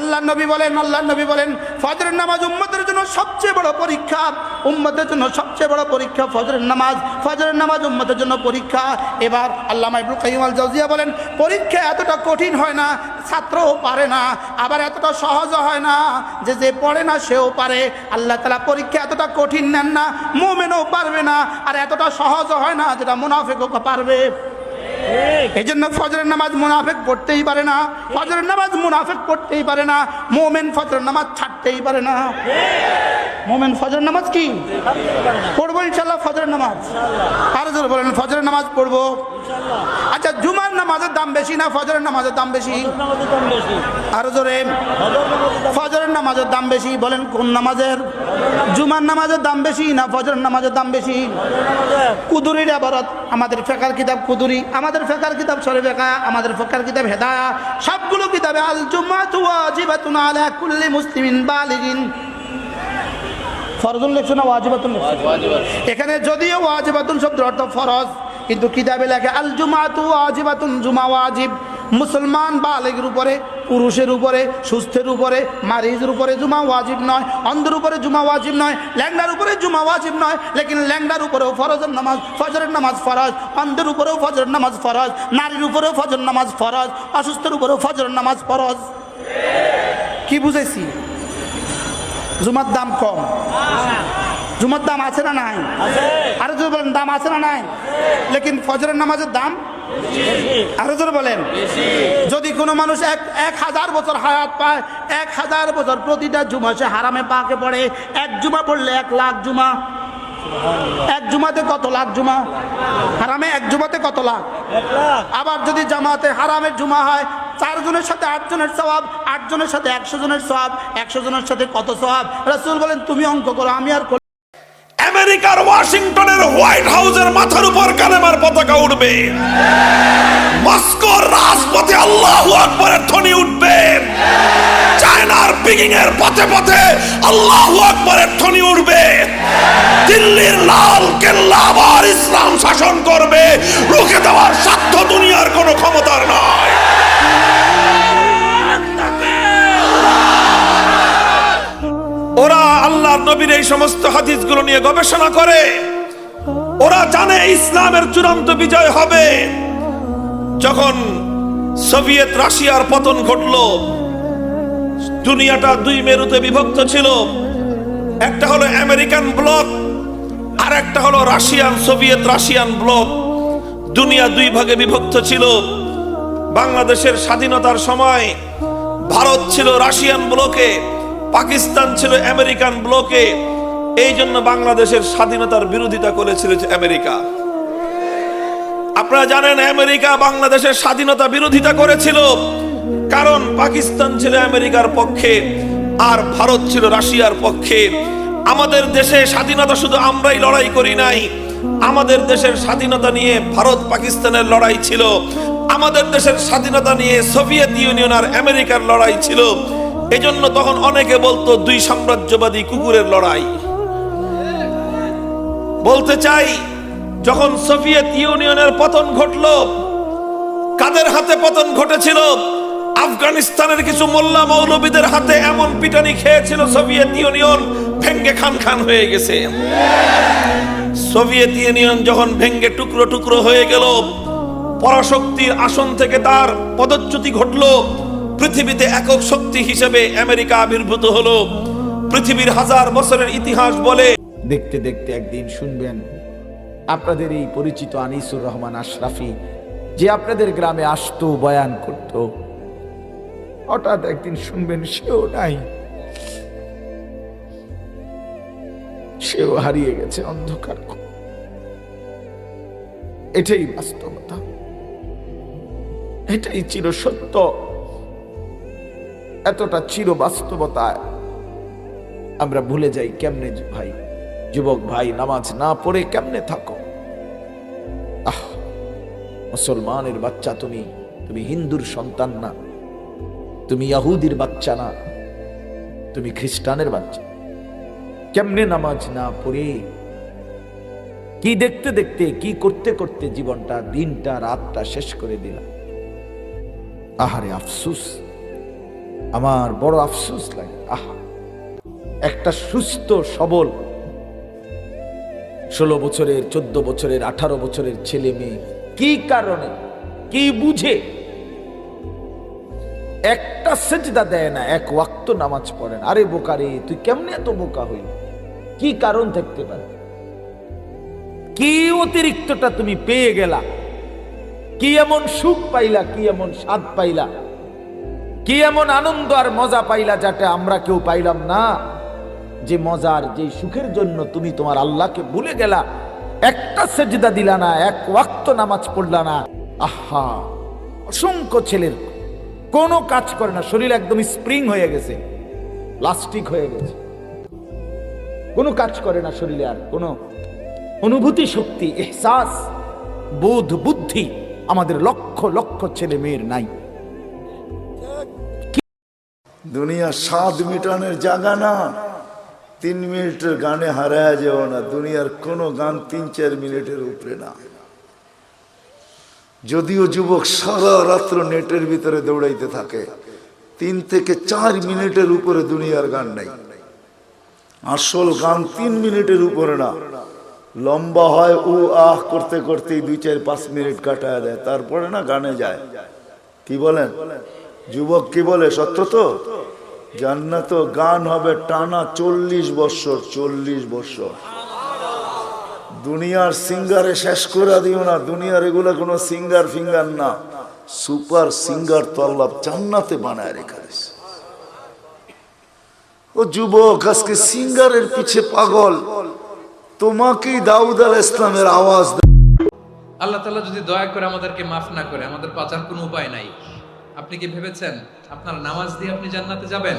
আল্লাহ নবী বলেন আল্লাহ নবী বলেন, ফজরের নামাজ উম্মতের জন্য সবচেয়ে বড় পরীক্ষা, উম্মতের জন্য সবচেয়ে বড় পরীক্ষা ফজরের নামাজ ফজরের নামাজ উম্মতের জন্য পরীক্ষা। এবার আল্লাহ ইবনুল কাইয়িম আল বলেন, পরীক্ষা এতটা কঠিন হয় না, ছাত্রও পারে না, আবার এতটা সহজও হয় না, যে যে পড়ে না সেও পারে। আল্লাহ তালা পরীক্ষা এতটা কঠিন নেন না, মোমেনও পারবে না, আর এতটা সহজও হয় না, যেটা মুনাফেকও পারবে। এই জন্য ফজরের নামাজ মুনাফেক পড়তেই পারে না। ফজরের নামাজ মুনাফেক পড়তেই পারে না। মোমেন ফজরের নামাজ ছাড়তেই পারে না। মোমেন ফজরের নামাজ কি? পড়ব ইনশাল্লাহ ফজরের নামাজ। আরও জোরে বলেন ফজরের নামাজ পড়ব। আচ্ছা জুমার নামাজের দাম বেশি না ফজরের নামাজের দাম বেশি? আরও জোরে। ফজরের নামাজের দাম বেশি বলেন কোন নামাজের? জুমার নামাজের দাম বেশি না ফজরের নামাজের দাম বেশি? কুদুরির আবারত আমাদের ফেকার কিতাব কুদুরি আমাদের ফেকার কিতাব সরে ফেকা আমাদের ফেকার কিতাব হেদায়া সবগুলো কিতাবে আল জুম্মাতু ওয়াজিবাতুন আলা কুল্লি মুসলিমিন বালিগিন। ফরজুল লেখছো না ওয়াজিবাতুন এখানে যদিও ওয়াজিবাতুন শব্দের অর্থ ফরজ কিন্তু কিতাবে লেখে আল জুমাতু ওয়াজিবাতুন জুমা ওয়াজিব। মুসলমান বালেগের উপরে পুরুষের উপরে সুস্থের উপরে মারিজের উপরে জুমা ওয়াজিব নয় অন্ধের উপরে জুমা ওয়াজিব নয় ল্যাংডার উপরে জুমা ওয়াজিব নয় লেকিন ল্যাংডার উপরেও ফরজের নামাজ ফজরের নামাজ ফরজ অন্ধের উপরেও ফজরের নামাজ ফরজ নারীর উপরেও ফজর নামাজ ফরজ অসুস্থের উপরেও ফজরের নামাজ ফরজ। কি বুঝেছি জুমার দাম কম। জুমার দাম আছে না নাই? আরও জোর বলেন, দাম আছে না নাই? লেকিন ফজরের নামাজের দাম? আরও জোর বলেন। যদি কোনো মানুষ এক এক হাজার বছর হায়াত পায়, এক হাজার বছর প্রতিটা জুমা সে হারামে পাকে পড়ে। এক জুমা পড়লে এক লাখ জুমা। এক জুমাতে কত লাখ জুমা? হারামে এক জুমাতে কত লাখ? আবার যদি জামাতে হারামের জুমা হয় চারজনের সাথে আটজনের সবাব আটজনের সাথে একশো জনের সবাব একশো জনের সাথে কত সবাব রাসূল বলেন তুমি অঙ্ক করো আমি আর আমেরিকার ওয়াশিংটনের হোয়াইট হাউসের মাথার উপর কালেমার পতাকা উঠবে। মস্কোর রাজপথে আল্লাহ আকবরের ধ্বনি উঠবে। পিকিং এর পথে পথে আল্লাহ আকবরের ধ্বনি উঠবে। দিল্লির লাল কেল্লা আবার ইসলাম শাসন করবে। রুখে দেওয়ার সাধ্য দুনিয়ার কোনো ক্ষমতার নয়। ওরা আল্লাহর নবীর এই সমস্ত হাদিসগুলো নিয়ে গবেষণা করে। ওরা জানে ইসলামের চূড়ান্ত বিজয় হবে। যখন সোভিয়েত রাশিয়ার পতন ঘটল দুনিয়াটা দুই মেরুতে বিভক্ত ছিল। একটা হলো আমেরিকান ব্লক আর একটা হলো রাশিয়ান, সোভিয়েত রাশিয়ান ব্লক। দুনিয়া দুই ভাগে বিভক্ত ছিল। বাংলাদেশের স্বাধীনতার সময় ভারত ছিল রাশিয়ান ব্লকে, পাকিস্তান ছিল আমেরিকান ব্লকে। এই জন্য বাংলাদেশের স্বাধীনতার বিরোধিতা করেছিল আমেরিকা। আপনারা জানেন, আমেরিকা বাংলাদেশের স্বাধীনতা বিরোধিতা করেছিল। কারণ পাকিস্তান ছিল আমেরিকার পক্ষে, আর ভারত ছিল রাশিয়ার পক্ষে। আমাদের দেশে স্বাধীনতা শুধু আমরাই লড়াই করি নাই। আমাদের দেশের স্বাধীনতা নিয়ে ভারত পাকিস্তানের লড়াই ছিল। আমাদের দেশের স্বাধীনতা নিয়ে সোভিয়েত ইউনিয়ন আর আমেরিকার লড়াই ছিল। এজন্য তখন অনেকে বলতো, দুই সাম্রাজ্যবাদী কুকুরের লড়াই। বলতে চাই, যখন সোভিয়েত ইউনিয়নের পতন ঘটল, কাদের হাতে পতন ঘটেছিল? আফগানিস্তানের কিছু মোল্লা মৌলবীদের হাতে এমন পিটানি খেয়েছিল সোভিয়েত ইউনিয়ন, ভেঙ্গে খান খান হয়ে গেছে। সোভিয়েত ইউনিয়ন যখন ভেঙ্গে টুকরো টুকরো হয়ে গেল, পরাশক্তির আসন থেকে তার পদচ্যুতি ঘটল। পৃথিবীতে একক শক্তি হিসেবে আমেরিকা আবির্ভূত হলো। পৃথিবীর হাজার বছরের ইতিহাস বলে দেখতে দেখতে একদিন শুনবেন আপনাদের এই পরিচিত আনিসুর রহমান আশরাফি, যে আপনাদের গ্রামে আসতো, বয়ান করত। হঠাৎ একদিন শুনবেন, সেও নাই। সেও হারিয়ে গেছে অন্ধকার এটাই বাস্তবতা। এটাই চির সত্য। এতটা চির বাস্তবতায় আমরা ভুলে যাই কেমনে ভাই, যুবক ভাই, নামাজ না পড়ে কেমনে থাকো? আহ, মুসলমানের বাচ্চা তুমি তুমি হিন্দুর সন্তান না। তুমি ইয়াহুদির বাচ্চা না, তুমি খ্রিস্টানের বাচ্চা। কেমনে নামাজ না পড়ে? কি দেখতে দেখতে, কি করতে করতে জীবনটা, দিনটা, রাতটা শেষ করে দিলাম। আহারে আফসুস, আমার বড় আফসোস লাগে, আহ। একটা সুস্থ, সবল, ষোলো বছরের, চোদ্দ বছরের, আঠারো বছরের ছেলে মেয়ে, কি কারণে, কি বুঝে একটা সেজদা দেয় না। এক ওয়াক্ত নামাজ পড়ে না আরে বোকা রে তুই কেমনে এত বোকা হইল? কি কারণ থাকতে পারে? কি অতিরিক্তটা তুমি পেয়ে গেলা? কি এমন সুখ পাইলা, কি এমন স্বাদ পাইলা? কি এমন আনন্দ আর মজা পাইলা যাতে আমরা কেউ পাইলাম না? যে মজার, যে সুখের জন্য তুমি তোমার আল্লাহকে ভুলে গেলা, একটা সেজদা দিলা না, এক ওয়াক্ত নামাজ পড়লা না। আহা, অসংখ্য ছেলের কোনো কাজ করে না। শরীর একদম স্প্রিং হয়ে গেছে। প্লাস্টিক হয়ে গেছে। কোনো কাজ করে না শরীরে আর। কোনো অনুভূতি শক্তি, এহসাস, বোধ, বুদ্ধি আমাদের লক্ষ লক্ষ ছেলে মেয়ের নাই। দুনিয়া সাত মিটানের জায়গা না। তিন মিনিটের গানে হারায় যাও না। দুনিয়ার কোনো গান তিন চার মিনিটের উপরে না। যদিও যুবক সারা রাত্র নেটের ভিতরে দৌড়াইতে থাকে, তিন থেকে চার মিনিটের উপরে দুনিয়ার গান নাই। আসল গান তিন মিনিটের উপরে না। লম্বা হয় ও আহ করতে করতেই দুই, চার, পাঁচ মিনিট কাটায় দেয়, তারপরে না গানে যায়। কি বলেন? যুবক কি বলে, সত্য তো? জান্নাত গান হবে টানা চল্লিশ বৎসর চল্লিশ বৎসর দুনিয়ার সিঙ্গারে শেষ করে দিও না। দুনিয়ার এগুলো কোনো সিঙ্গার ফিঙ্গার না। সুপার সিঙ্গার তো আল্লাহ জান্নাতে বানায় রেখে দিয়েছে। ও যুবক, আজকে সিঙ্গারের পিছে পাগল। তোমাকেই দাউদ আল ইসলামের আওয়াজ আল্লাহ তালা যদি দয়া করে আমাদেরকে মাফ না করে, আমাদের বাঁচার কোনো উপায় নাই। আপনি কি ভেবেছেন আপনার নামাজ দিয়ে আপনি জান্নাতে যাবেন?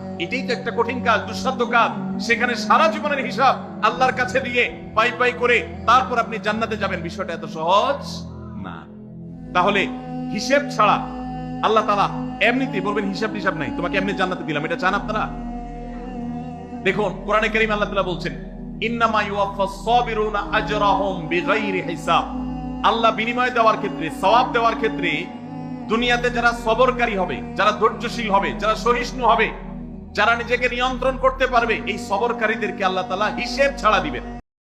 এটাই তো একটা কঠিন কাজ, দুঃসাধ্য কাজ। সেখানে সারা জীবনের হিসাব আল্লাহর কাছে দিয়ে পাই পাই করে তারপর আপনি জান্নাতে যাবেন। বিষয়টা এত সহজ না। তাহলে হিসেব ছাড়া আল্লাহ তালা এমনিতে বলবেন, হিসাব টিসাব নাই। তোমাকে এমনি জান্নাতে দিলাম। এটা চান আপনারা? দেখুন, কোরআনে কারীম আল্লাহ তাআলা বলছেন, ইন্নামা ইউওয়াফাস সাবিরুনা আজরাহুম বিগাইরি হিসাব। আল্লাহ বিনিময় দেওয়ার ক্ষেত্রে, সওয়াব দেওয়ার ক্ষেত্রে দুনিয়াতে যারা সবরকারী হবে, যারা ধৈর্যশীল হবে, যারা সহিষ্ণু হবে যারা নিজেকে নিয়ন্ত্রণ করতে পারবে এই সবরকারীদেরকে আল্লাহ তালা হিসেব ছাড়া দিবেন।